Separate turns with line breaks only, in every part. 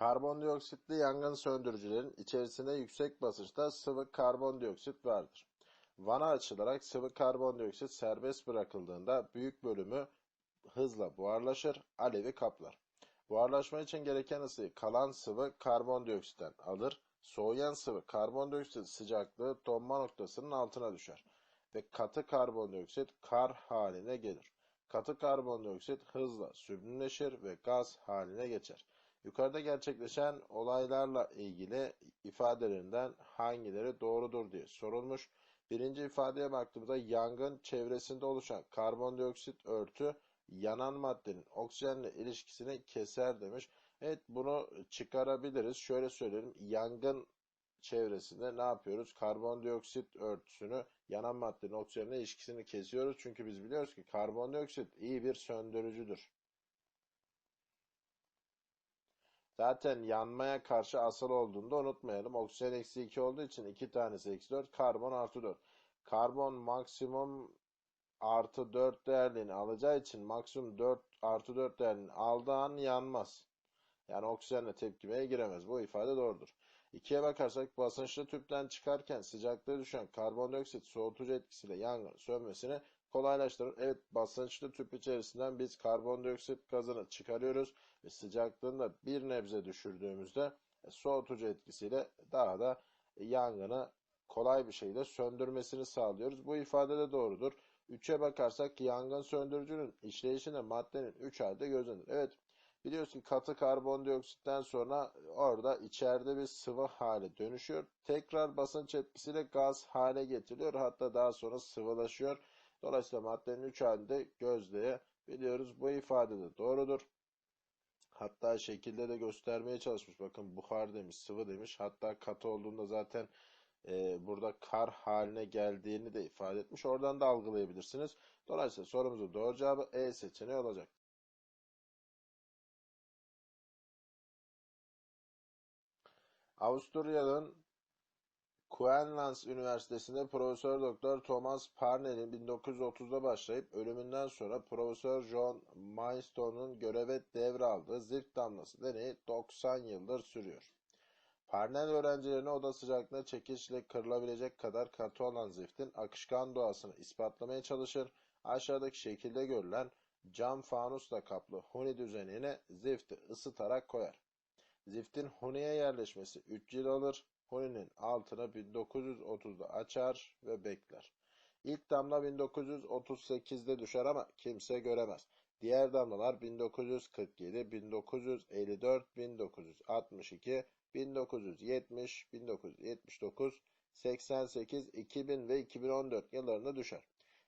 Karbondioksitli yangın söndürücülerin içerisinde yüksek basınçta sıvı karbondioksit vardır. Vana açılarak sıvı karbondioksit serbest bırakıldığında büyük bölümü hızla buharlaşır, alevi kaplar. Buharlaşma için gereken ısıyı kalan sıvı karbondioksitten alır, soğuyan sıvı karbondioksit sıcaklığı donma noktasının altına düşer ve katı karbondioksit kar haline gelir. Katı karbondioksit hızla süblimleşir ve gaz haline geçer. Yukarıda gerçekleşen olaylarla ilgili ifadelerinden hangileri doğrudur diye sorulmuş. Birinci ifadeye baktığımızda yangın çevresinde oluşan karbondioksit örtü yanan maddenin oksijenle ilişkisini keser demiş. Evet bunu çıkarabiliriz. Şöyle söyleyelim. Yangın çevresinde ne yapıyoruz? Karbondioksit örtüsünü yanan maddenin oksijenle ilişkisini kesiyoruz. Çünkü biz biliyoruz ki karbondioksit iyi bir söndürücüdür. Zaten yanmaya karşı asıl olduğunu da unutmayalım. Oksijen eksi 2 olduğu için 2 tanesi eksi 4. Karbon artı 4. Karbon maksimum artı 4 değerliğini alacağı için maksimum 4 artı 4 değerliğini aldığı an yanmaz. Yani oksijenle tepkimeye giremez. Bu ifade doğrudur. İkiye bakarsak basınçlı tüpten çıkarken sıcaklığı düşen karbondioksit soğutucu etkisiyle yangın sönmesini kolaylaştırır. Evet basınçlı tüp içerisinden biz karbondioksit gazını çıkarıyoruz ve sıcaklığını da bir nebze düşürdüğümüzde e, soğutucu etkisiyle daha da yangını kolay bir şekilde söndürmesini sağlıyoruz. Bu ifade de doğrudur. 3'e bakarsak yangın söndürücünün işleyişine maddenin 3 halde gözlenir. Evet biliyoruz ki katı karbondioksitten sonra orada içeride bir sıvı hale dönüşüyor. Tekrar basınç etkisiyle gaz hale getiriliyor. Hatta daha sonra sıvılaşıyor. Dolayısıyla maddenin 3 halinde gözleyebiliyoruz. Bu ifade de doğrudur. Hatta şekilde de göstermeye çalışmış. Bakın buhar demiş, sıvı demiş. Hatta katı olduğunda zaten e, burada kar haline geldiğini de ifade etmiş. Oradan da algılayabilirsiniz. Dolayısıyla sorumuzun doğru cevabı E seçeneği olacak. Avusturya'nın Queensland Üniversitesi'nde Profesör Doktor Thomas Parnell'in 1930'da başlayıp ölümünden sonra Profesör John Mileston'un göreve devraldığı zift damlası deneyi 90 yıldır sürüyor. Parnell öğrencilerine oda sıcaklığına çekişle kırılabilecek kadar katı olan ziftin akışkan doğasını ispatlamaya çalışır. Aşağıdaki şekilde görülen cam fanusla kaplı huni düzenine zifti ısıtarak koyar. Ziftin huniye yerleşmesi 3 yıl alır. Huni'nin altını 1930'da açar ve bekler. İlk damla 1938'de düşer ama kimse göremez. Diğer damlalar 1947, 1954, 1962, 1970, 1979, 88, 2000 ve 2014 yıllarında düşer.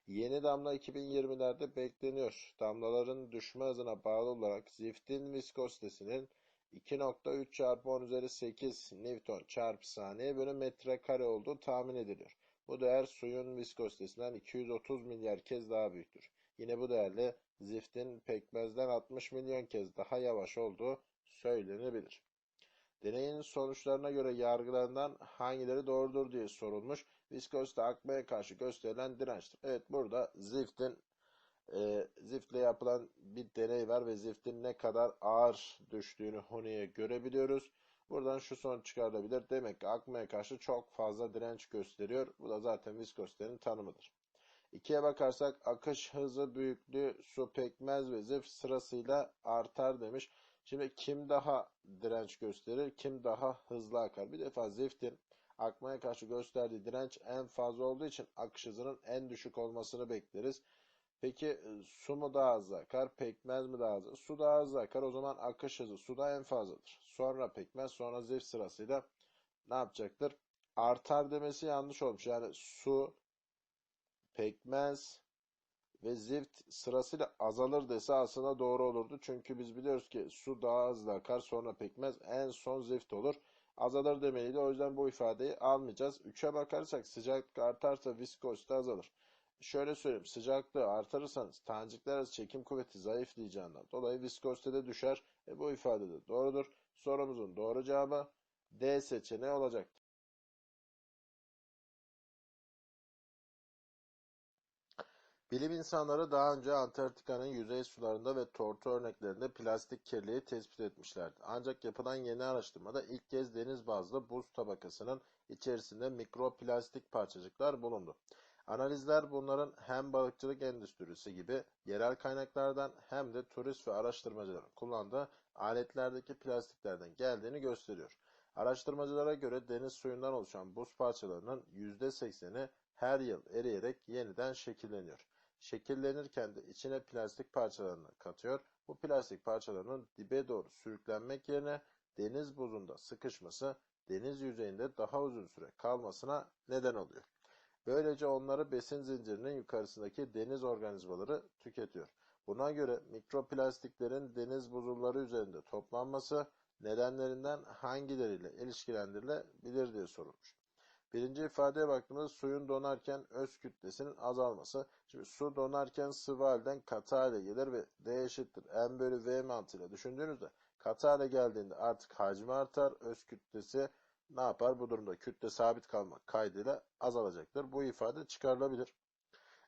Yeni damla 2020'lerde bekleniyor. Damlaların düşme hızına bağlı olarak ziftin viskozitesinin 2.3 çarpı 10 üzeri 8 Newton çarpı saniye bölü metrekare olduğu tahmin ediliyor. Bu değer suyun viskozitesinden 230 milyar kez daha büyüktür. Yine bu değerle ziftin pekmezden 60 milyon kez daha yavaş olduğu söylenebilir. Deneyin sonuçlarına göre yargılarından hangileri doğrudur diye sorulmuş. Viskozite akmaya karşı gösterilen dirençtir. Evet burada ziftin e, ziftle yapılan bir deney var ve ziftin ne kadar ağır düştüğünü Huni'ye görebiliyoruz. Buradan şu sonuç çıkarılabilir. Demek ki akmaya karşı çok fazla direnç gösteriyor. Bu da zaten viskozitenin tanımıdır. İkiye bakarsak akış hızı, büyüklüğü, su, pekmez ve zift sırasıyla artar demiş. Şimdi kim daha direnç gösterir, kim daha hızlı akar? Bir defa ziftin akmaya karşı gösterdiği direnç en fazla olduğu için akış hızının en düşük olmasını bekleriz. Peki e, su mu daha hızlı akar, pekmez mi daha hızlı? Su daha hızlı akar. O zaman akış hızı suda en fazladır. Sonra pekmez, sonra zift sırasıyla ne yapacaktır? Artar demesi yanlış olmuş. Yani su, pekmez ve zift sırasıyla azalır dese aslında doğru olurdu. Çünkü biz biliyoruz ki su daha hızlı akar, sonra pekmez, en son zift olur. Azalır demeliydi. O yüzden bu ifadeyi almayacağız. 3'e bakarsak sıcaklık artarsa viskozite azalır şöyle söyleyeyim sıcaklığı artırırsanız tanecikler arası çekim kuvveti zayıflayacağından dolayı viskozite de düşer. E, bu ifade de doğrudur. Sorumuzun doğru cevabı D seçeneği olacaktır. Bilim insanları daha önce Antarktika'nın yüzey sularında ve tortu örneklerinde plastik kirliliği tespit etmişlerdi. Ancak yapılan yeni araştırmada ilk kez deniz bazlı buz tabakasının içerisinde mikroplastik parçacıklar bulundu. Analizler bunların hem balıkçılık endüstrisi gibi yerel kaynaklardan hem de turist ve araştırmacıların kullandığı aletlerdeki plastiklerden geldiğini gösteriyor. Araştırmacılara göre deniz suyundan oluşan buz parçalarının %80'i her yıl eriyerek yeniden şekilleniyor. Şekillenirken de içine plastik parçalarını katıyor. Bu plastik parçalarının dibe doğru sürüklenmek yerine deniz buzunda sıkışması deniz yüzeyinde daha uzun süre kalmasına neden oluyor. Böylece onları besin zincirinin yukarısındaki deniz organizmaları tüketiyor. Buna göre mikroplastiklerin deniz buzulları üzerinde toplanması nedenlerinden hangileriyle ilişkilendirilebilir diye sorulmuş. Birinci ifadeye baktığımızda suyun donarken öz kütlesinin azalması. Şimdi su donarken sıvı halden katı hale gelir ve D eşittir M bölü V mantığıyla düşündüğünüzde katı hale geldiğinde artık hacmi artar, öz kütlesi ne yapar? Bu durumda kütle sabit kalmak kaydıyla azalacaktır. Bu ifade çıkarılabilir.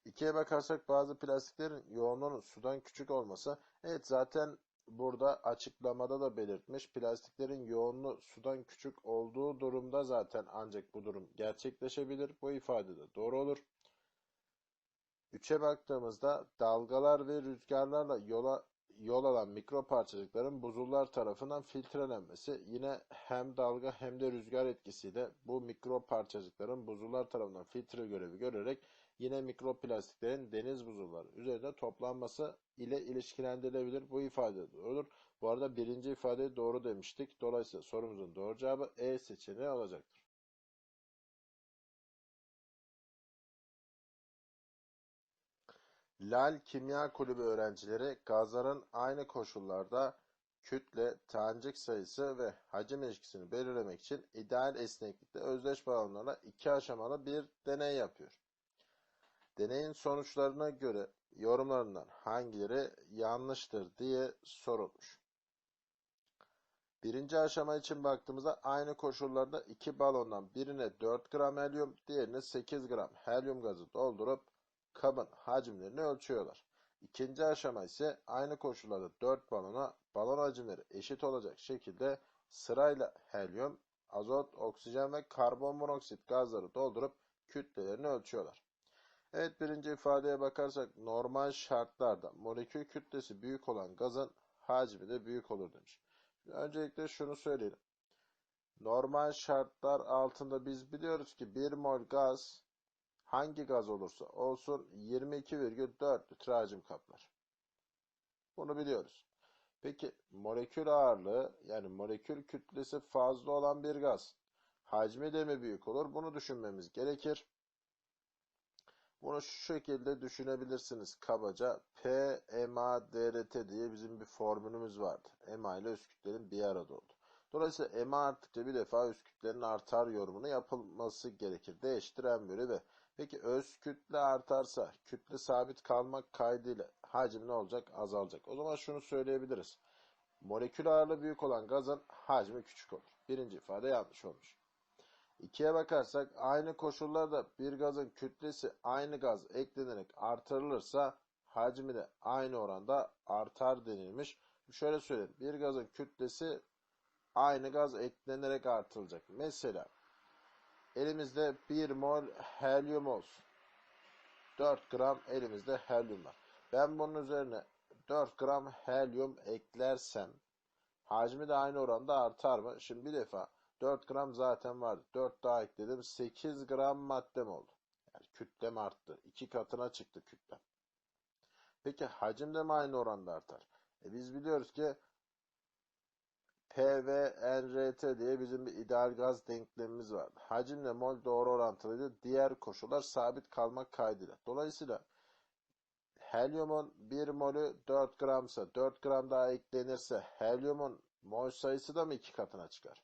İkiye bakarsak bazı plastiklerin yoğunluğunun sudan küçük olması. Evet zaten burada açıklamada da belirtmiş. Plastiklerin yoğunluğu sudan küçük olduğu durumda zaten ancak bu durum gerçekleşebilir. Bu ifade de doğru olur. Üçe baktığımızda dalgalar ve rüzgarlarla yola yol alan mikro parçacıkların buzullar tarafından filtrelenmesi yine hem dalga hem de rüzgar etkisiyle bu mikro parçacıkların buzullar tarafından filtre görevi görerek yine mikroplastiklerin deniz buzulları üzerinde toplanması ile ilişkilendirilebilir. Bu ifade doğrudur. Bu arada birinci ifade doğru demiştik. Dolayısıyla sorumuzun doğru cevabı E seçeneği olacaktır. Lal Kimya Kulübü öğrencileri gazların aynı koşullarda kütle, tanecik sayısı ve hacim ilişkisini belirlemek için ideal esneklikte özdeş balonlarla iki aşamalı bir deney yapıyor. Deneyin sonuçlarına göre yorumlarından hangileri yanlıştır diye sorulmuş. Birinci aşama için baktığımızda aynı koşullarda iki balondan birine 4 gram helyum, diğerine 8 gram helyum gazı doldurup kabın hacimlerini ölçüyorlar. İkinci aşama ise aynı koşullarda 4 balona balon hacimleri eşit olacak şekilde sırayla helyum, azot, oksijen ve karbon monoksit gazları doldurup kütlelerini ölçüyorlar. Evet birinci ifadeye bakarsak normal şartlarda molekül kütlesi büyük olan gazın hacmi de büyük olur demiş. Öncelikle şunu söyleyelim. Normal şartlar altında biz biliyoruz ki 1 mol gaz hangi gaz olursa olsun 22,4 litre hacim kaplar. Bunu biliyoruz. Peki molekül ağırlığı yani molekül kütlesi fazla olan bir gaz hacmi de mi büyük olur? Bunu düşünmemiz gerekir. Bunu şu şekilde düşünebilirsiniz kabaca. P, MA, DRT diye bizim bir formülümüz vardı. MA ile üst kütlerin bir arada oldu. Dolayısıyla MA arttıkça bir defa üst kütlerin artar yorumunu yapılması gerekir. D eşittir M bölü. Peki öz kütle artarsa kütle sabit kalmak kaydıyla hacim ne olacak? Azalacak. O zaman şunu söyleyebiliriz. Molekül ağırlığı büyük olan gazın hacmi küçük olur. Birinci ifade yanlış olmuş. İkiye bakarsak aynı koşullarda bir gazın kütlesi aynı gaz eklenerek artırılırsa hacmi de aynı oranda artar denilmiş. Şöyle söyleyeyim. Bir gazın kütlesi aynı gaz eklenerek artırılacak. Mesela elimizde 1 mol helyum olsun. 4 gram elimizde helyum var. Ben bunun üzerine 4 gram helyum eklersem hacmi de aynı oranda artar mı? Şimdi bir defa 4 gram zaten vardı. 4 daha ekledim. 8 gram maddem oldu. Yani kütlem arttı. 2 katına çıktı kütlem. Peki hacim de mi aynı oranda artar? E biz biliyoruz ki P ve NRT diye bizim bir ideal gaz denklemimiz vardı. Hacimle mol doğru orantılıydı. Diğer koşullar sabit kalmak kaydıyla. Dolayısıyla helyumun 1 molü 4 gramsa 4 gram daha eklenirse helyumun mol sayısı da mı 2 katına çıkar?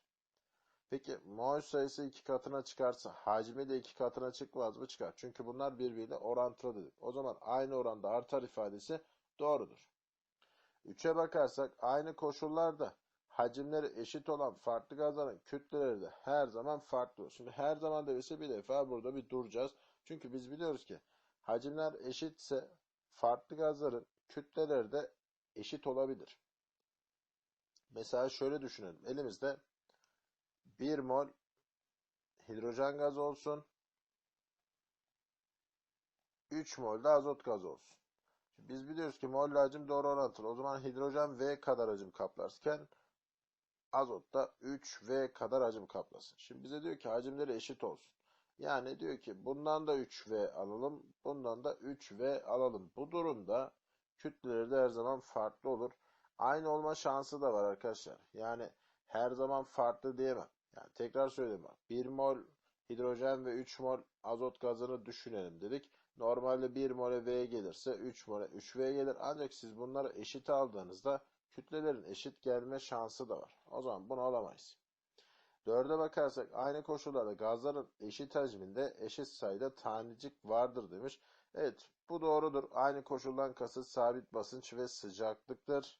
Peki mol sayısı iki katına çıkarsa hacmi de iki katına çıkmaz mı? Çıkar. Çünkü bunlar birbiriyle orantılı dedik. O zaman aynı oranda artar ifadesi doğrudur. 3'e bakarsak aynı koşullarda hacimleri eşit olan farklı gazların kütleleri de her zaman farklı. Şimdi her zaman devirse bir defa burada bir duracağız. Çünkü biz biliyoruz ki Hacimler eşitse farklı gazların kütleleri de eşit olabilir. Mesela şöyle düşünelim. Elimizde 1 mol hidrojen gazı olsun. 3 mol de azot gazı olsun. Biz biliyoruz ki mol hacim doğru orantılı. O zaman hidrojen V kadar hacim kaplarken azot da 3V kadar hacim kaplasın. Şimdi bize diyor ki hacimleri eşit olsun. Yani diyor ki bundan da 3V alalım, bundan da 3V alalım. Bu durumda kütleleri de her zaman farklı olur. Aynı olma şansı da var arkadaşlar. Yani her zaman farklı diyemem. Yani tekrar söyleyeyim bak. 1 mol hidrojen ve 3 mol azot gazını düşünelim dedik. Normalde 1 mole V gelirse 3 mole 3V gelir. Ancak siz bunları eşit aldığınızda kütlelerin eşit gelme şansı da var. O zaman bunu alamayız. 4'e bakarsak aynı koşullarda gazların eşit hacminde eşit sayıda tanecik vardır demiş. Evet bu doğrudur. Aynı koşuldan kasıt sabit basınç ve sıcaklıktır.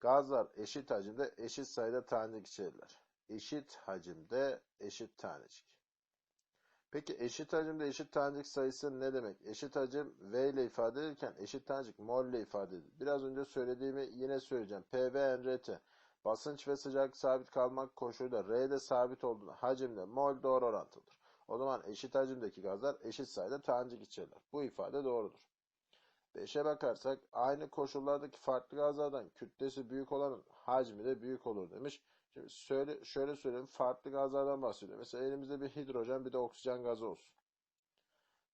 Gazlar eşit hacimde eşit sayıda tanecik içerirler. Eşit hacimde eşit tanecik. Peki eşit hacimde eşit tanecik sayısı ne demek? Eşit hacim V ile ifade edilirken eşit tanecik mol ile ifade edilir. Biraz önce söylediğimi yine söyleyeceğim. PV NRT basınç ve sıcaklık sabit kalmak koşuluyla R de sabit olduğunda hacimde mol doğru orantılıdır. O zaman eşit hacimdeki gazlar eşit sayıda tanecik içerirler. Bu ifade doğrudur. 5'e bakarsak aynı koşullardaki farklı gazlardan kütlesi büyük olanın hacmi de büyük olur demiş. Şimdi söyle, şöyle söyleyeyim farklı gazlardan bahsediyor. Mesela elimizde bir hidrojen bir de oksijen gazı olsun.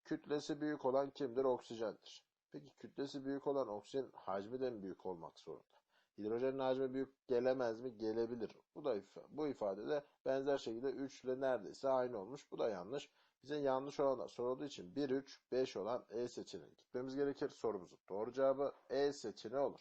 Kütlesi büyük olan kimdir? Oksijendir. Peki kütlesi büyük olan oksijenin hacmi de mi büyük olmak zorunda? Hidrojenin hacmi büyük gelemez mi? Gelebilir. Bu da bu ifadede benzer şekilde 3 ile neredeyse aynı olmuş. Bu da yanlış. Bize yanlış olanlar sorulduğu için 1, 3, 5 olan E seçeneğine gitmemiz gerekir. Sorumuzun doğru cevabı E seçeneği olur.